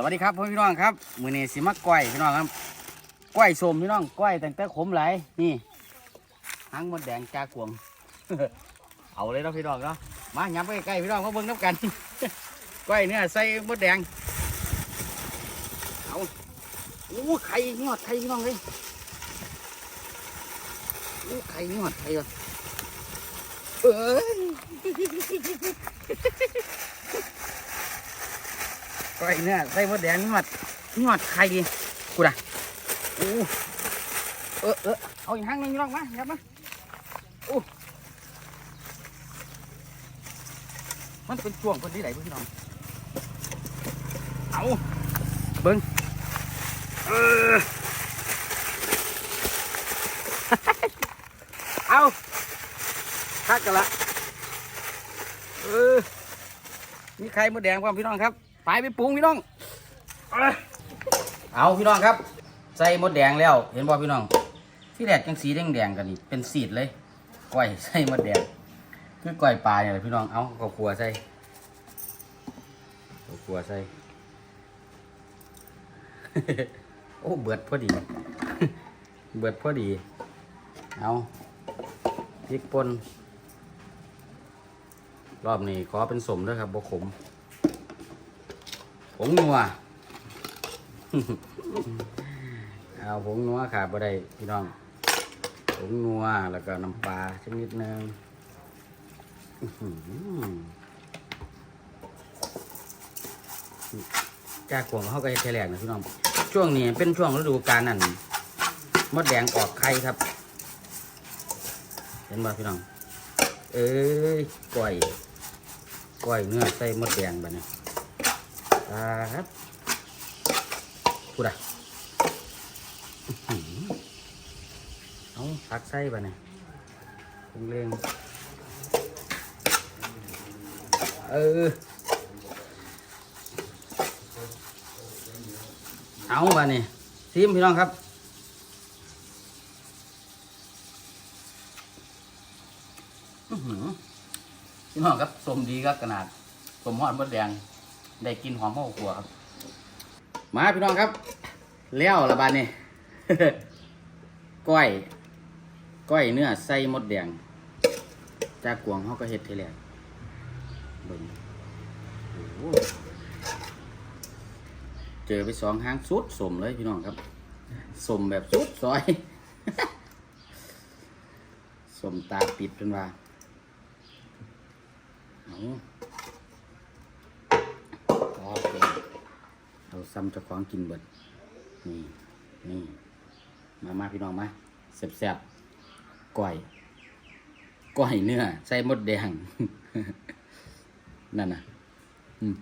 สวัสดีครับพ่อพี่น้องครับมือนี้สิมาก้อยพี่น้องครับก้อยสมพี่น้องก้อยแต่งแต่ขมไหลนี่หางมดแดงจากวง เอาเลยเนาะพี่น้องเนาะมาย้ำไปใกล้ๆพี่น้องมาเบิ่งน้ำกันก้อยเนี่ยใส่มดแดงเอาโอ้ไข่ยอดไข่พี่น้องเลยโอ้ไข่ยอดไข่เอ้ ก้อยเนี่ยใส่มดแดงยอดยอดไข่กูด่ะโอ้เออเออเอาอีกห้างหนึงพี่น้องมาครับมาโอ้มันเป็นช่วงคนที่ไหนพี่น้องเอาเบิ้งเออเอาคักกันละเออมีไข่มดแดงความพี่น้องครับ ไปไปปรุงพี่น้อง เอาพี่น้องครับ ใส่มดแดงแล้ว เห็นบ่พี่น้อง ที่แรกจังสีแดงแดงๆกันนี่เป็นสีดเลยก้อยใส่มดแดง คือก้อยปลาเนี่ยแหละพี่น้อง เอาข้าวคั่วใส่ข้าวคั่วใส่ โอ้เบิดพอดี เบิดพอดี เอาพริกป่นรอบนี้ขอเป็นสมด้วยครับบกขม ผงนัวเอาผงนัวขาดบ่ได้พี่น้องผงนัวแล้วก็น้ำปลาสักนิดนึงจากขวงเขาก็จะแฉลกนะพี่น้อง ช่วงนี้เป็นช่วงฤดูกาลนั่นมดแดงออกไข่ครับ เห็นบ่พี่น้อง เอ้ยก้อยก้อยเนื้อใส่มดแดงแบบนี้ อ่าครับพูดอะอื้อหือเอาผักไส้ปะเนี่ยคงเล่งเออ เอาปะเนี่ยซีมพี่น้องครับอือหือพี่น้องครับสมดีครับขนาดสมหอดมดแดง ได้กินหอมข้าวคั่วครับ มาพี่น้องครับเลี้ยวละบาดนี่ ก้อย ก้อยเนื้อใส่มดแดง จากกวงเขาก็เห็ดทีแรกเบิ่งโอ้โหเจอไปสองหางสุดสมเลยพี่น้องครับสมแบบสุดซอย สมตาปิดเป็นว่าเอา โอเคเอา ซ้ำเจะของกินเบิดนี่นี่มามาพี่น้องมาแซ่บๆก้อยก้อยเนื้อใส่มดแดง นั่นน่ะ อืม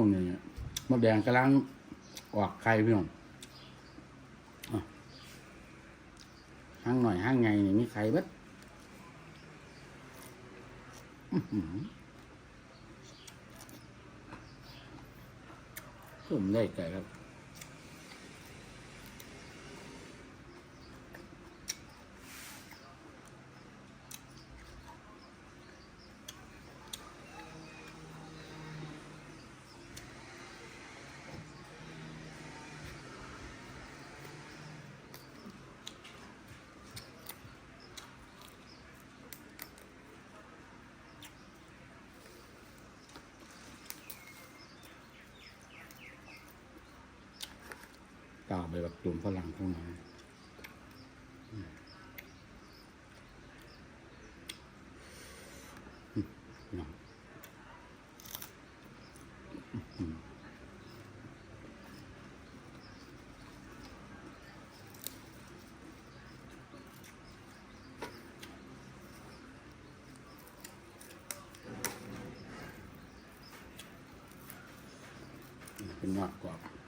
วกนี้มดแดงกำลังออกไข่พี่น้องห้างหน่อยห้างไงนี่มีไข่บัดผมได้ไก่ครับ กาวไปแบบรวมพลังเข้างในเป็นมากกว่า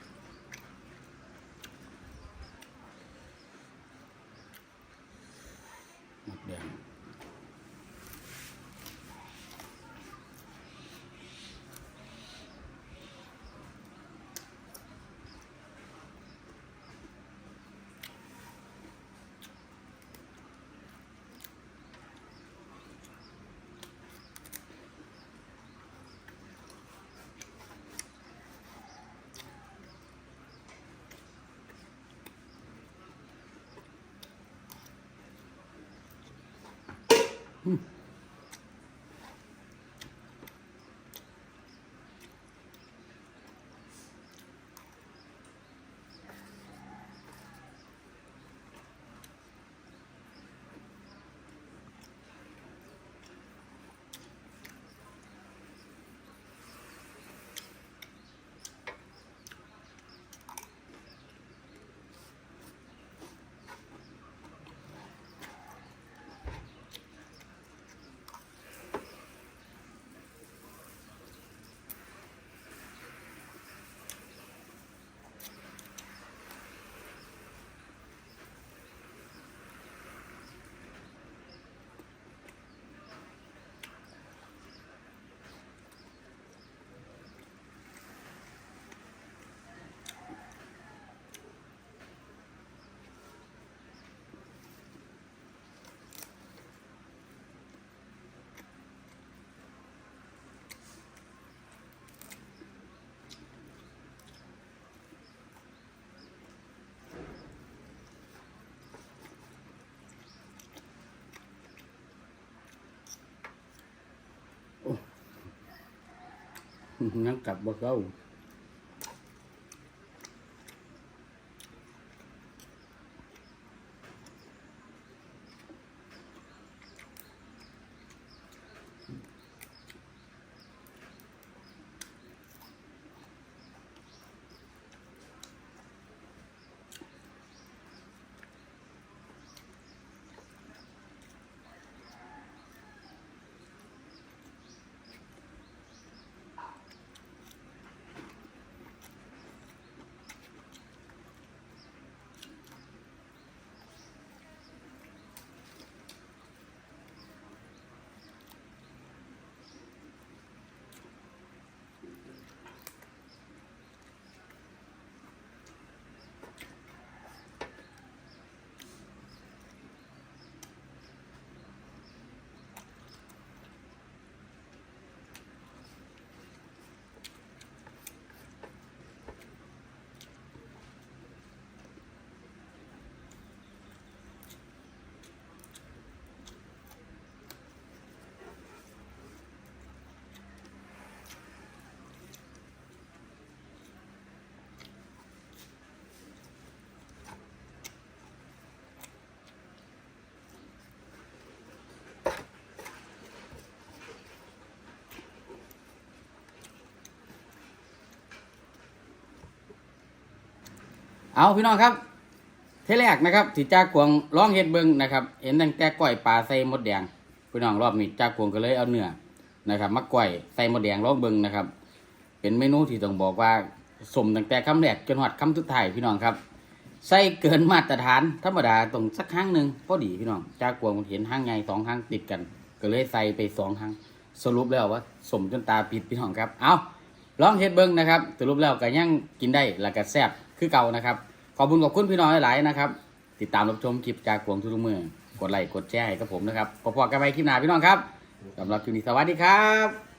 Hmm. ยังกลับบ่เข้า เอาพี่น้องครับเทแรกนะครับที่จ้ากวงร้องเฮ็ดเบิงนะครับเห็นตั้งแต่ก้อยปลาใส่มดแดงพี่น้องรอบนี้จ้ากวงก็เลยเอาเนื้อนะครับมาก้อยใส่มดแดงร้องเบิงนะครับ เป็นเมนูที่ต้องบอกว่าสมตั้งแต่คำแรกจนหอดคำสุดท้ายพี่น้องครับใส่เกินมาตรฐานธรรมดาตรงสักครั้งหนึ่งพอดีพี่น้องจ้ากวงเห็นห้างใหญ่สองห้างติดกัน ก็เลยใส่ไปสองห้างสรุปแล้วว่าสมจนตาปิดพี่น้องครับ เอาลองเฮ็ดเบิ้งนะครับสรุปแล้วก็ยังกินได้แล้วก็แซ่บ คือเก่านะครับ ขอบคุณขอบคุณพี่น้องหลายๆนะครับ ติดตามรับชมคลิปจากกวงทุกเมือกดไลค์กดแชร์ให้กับผมนะครับพอๆกันไปคลิปหน้าพี่น้องครับสำหรับคลิปนี้สวัสดีครับ